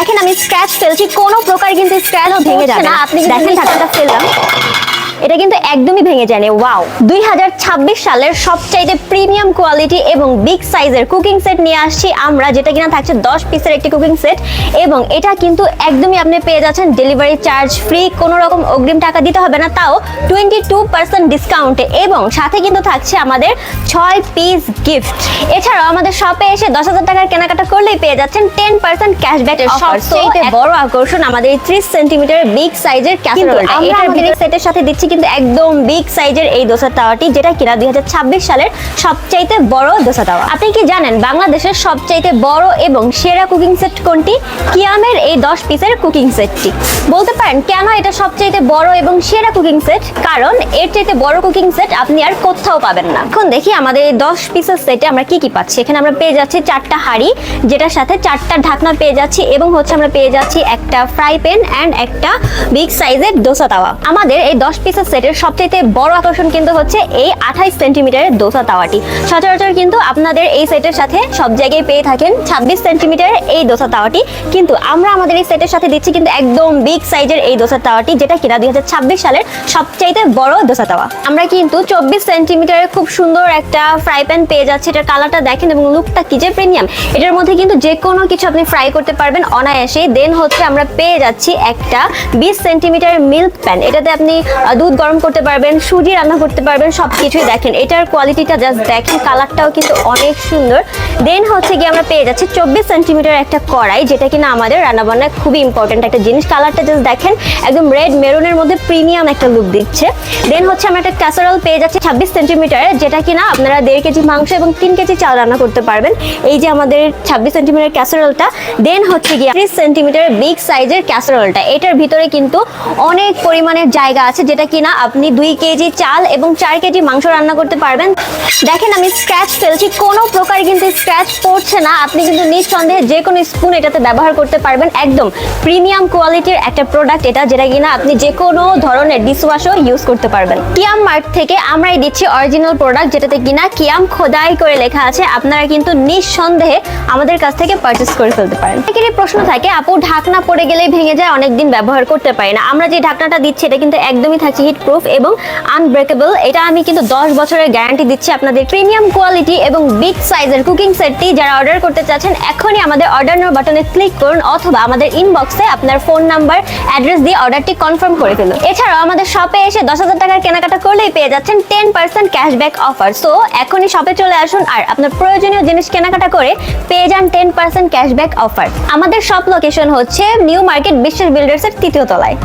দেখেন আমি স্ক্র্যাচ ফেলছি কোনো প্রকার কিন্তু স্ক্র্যাচ ভেঙে যাবে না। আপনি দেখেন ফেললাম। এটা কিন্তু একদমই ভেঙে যায়নি ওয়াও দুই হাজার ছাব্বিশ সালের সবচাইতে প্রিমিয়াম কোয়ালিটি এবং বিগ সাইজের কুকিং সেট নিয়ে আসছি আমরা যেটা কিনা থাকছে দশ পিসের একটি কুকিং সেট এবং এটা কিন্তু একদমই আপনি পেয়ে যাচ্ছেন ডেলিভারি চার্জ ফ্রি কোনো রকম অগ্রিম টাকা দিতে হবে না তাও টোয়েন্টি টু পার্সেন্ট ডিসকাউন্টে এবং সাথে কিন্তু থাকছে আমাদের ছয় পিস গিফট এছাড়াও আমাদের শপে এসে দশ হাজার টাকার কেনাকাটা করলেই পেয়ে যাচ্ছেন টেন পার্সেন্ট ক্যাশব্যাক সবচেয়ে বড় আকর্ষণ আমাদের ত্রিশ সেন্টিমিটার বিগ সাইজের ক্যাসারোল আমরা আমাদের সেটের সাথে দিচ্ছি কিন্তু একদম বিগ সাইজের এই দোসা তাওয়াটি, যেটা কিনা দুই সালের সবচাইতে বড় দোসা তাওয়া। আপনি কি জানেন বাংলাদেশের সবচাইতে বড় এবং সেরা কুকিং সেট কোনটি? কিয়ামের এই দশ পিসের কুকিং সেটটি বলতে পারেন, কেন এটা সবচাইতে বড় এবং সেরা কুকিং সেট কারণ এর চাইতে বড় কুকিং সেট আপনি আর কোথাও পাবেন না। এখন দেখি আমাদের এই দশ পিসের সেটে আমরা কি কি পাচ্ছি। এখানে আমরা পেয়ে যাচ্ছি চারটা হাঁড়ি, যেটার সাথে চারটা ঢাকনা পেয়ে যাচ্ছি এবং হচ্ছে আমরা পেয়ে যাচ্ছি একটা ফ্রাই প্যান অ্যান্ড একটা বিগ সাইজের দোসা তাওয়া। আমাদের এই দশ পিসের সেটের সবচেয়ে বড় আকর্ষণ কিন্তু হচ্ছে এই আঠাইশ সেন্টিমিটারের দোসা তাওয়াটি। সচরাচর কিন্তু আপনাদের এই সেটের সাথে সব জায়গায় পেয়ে থাকেন ছাব্বিশ সেন্টিমিটারের এই দোসা তাওয়াটি। কিন্তু আমরা আমাদের এই সেটের সাথে দিচ্ছি কিন্তু একদম বিগ সাইজের এই দোসা তাওয়াটি যেটা কিনা দুই সালের সবচাইতে বড় দোসা তাওয়া। আমরা কিন্তু চব্বিশ সেন্টিমিটারের খুব সুন্দর একটা ফ্রাই প্যান পেয়ে যাচ্ছি এটার কালারটা দেখেন এবং লুকটা কি যে প্রিমিয়াম। এটার মধ্যে কিন্তু যে কোনো কিছু আপনি ফ্রাই করতে পারবেন অনায়াসে দেন হচ্ছে আমরা পেয়ে যাচ্ছি একটা বিশ সেন্টিমিটার মিল্ক প্যান। এটাতে আপনি আহ, দুধ গরম করতে পারবেন, সুজি রান্না করতে পারবেন সব কিছুই দেখেন। এটার কোয়ালিটিটা জাস্ট দেখেন কালারটাও কিন্তু অনেক সুন্দর। দেন হচ্ছে গিয়ে আমরা পেয়ে যাচ্ছি চব্বিশ সেন্টিমিটার একটা কড়াই, যেটা কিনা আমাদের রান্নাবান্নায় খুবই ইম্পর্টেন্ট একটা জিনিস। কালারটা জাস্ট দেখেন, একদম রেড মেরুনের মধ্যে প্রিমিয়াম একটা লুক দিচ্ছে। দেন হচ্ছে আমরা একটা ক্যাসারোল পেয়ে যাচ্ছি ছাব্বিশ সেন্টিমিটার যেটা কিনা আপনারা দেড় কেজি মাংস এবং তিন কেজি চাল রান্না করতে পারবেন। এই যে আমাদের ছাব্বিশ সেন্টিমিটার ক্যাসারোলটা দেন হচ্ছে গিয়ে ত্রিশ সেন্টিমিটার বিগ সাইজের ক্যাসারোলটা এটার ভিতরে কিন্তু অনেক পরিমাণের জায়গা আছে, যেটা কিনা আপনি দুই কেজি চাল এবং চার কেজি মাংস রান্না করতে পারবেন। দেখেন আমি স্ক্র্যাচ ফেলছি, কোনো প্রকার কিন্তু স্ক্র্যাচ পড়ছে না। আপনি কিন্তু নিঃসন্দেহে যে কোনো স্পুন এটাতে ব্যবহার করতে পারবেন। একদম প্রিমিয়াম কোয়ালিটির একটা প্রোডাক্ট এটা, যেটা কিনা আপনি যে কোনো ধরনের ডিশওয়াশও ইউজ করতে পারবেন। কিয়াম মার্ট থেকে আমরাই দিচ্ছি অরিজিনাল প্রোডাক্ট যেটাতে কিনা কিয়াম খোদাই করে লেখা আছে। আপনারা কিন্তু নিঃসন্দেহে আমাদের কাছ থেকে পারচেস করে ফেলতে পারেন। অনেকেরই প্রশ্ন থাকে, আপু, ঢাকনা পড়ে গেলেই ভেঙে যায়, অনেকদিন ব্যবহার করতে পারি না। আমরা যে ঢাকনাটা দিচ্ছি, এটা কিন্তু একদমই থাকছে হিট প্রুফ এবং আনব্রেকেবল এটা আমি কিন্তু দশ বছরের গ্যারান্টি দিচ্ছি আপনাদের। প্রিমিয়াম কোয়ালিটি এবং বিগ সাইজের কুকিং সেটটি যারা অর্ডার করতে চাচ্ছেন, এখনই আমাদের অর্ডার নাও বাটনে ক্লিক করুন অথবা আমাদের ইনবক্সে আপনার ফোন নাম্বার অ্যাড্রেস দিয়ে অর্ডারটি কনফার্ম করে ফেলুন। এছাড়াও আমাদের শপে এসে দশ হাজার টাকার কেনাকাটা করলেই পেয়ে যাচ্ছেন ten percent cashback offer so এখনই শপে চলে আসুন আর আপনার প্রয়োজনীয় জিনিস কেনাকাটা করে পেয়ে যান টেন পার্সেন্ট ক্যাশব্যাক অফার আমাদের শপ লোকেশন হচ্ছে নিউ মার্কেট বিশ্বের বিল্ডার্সের তৃতীয় তলায়।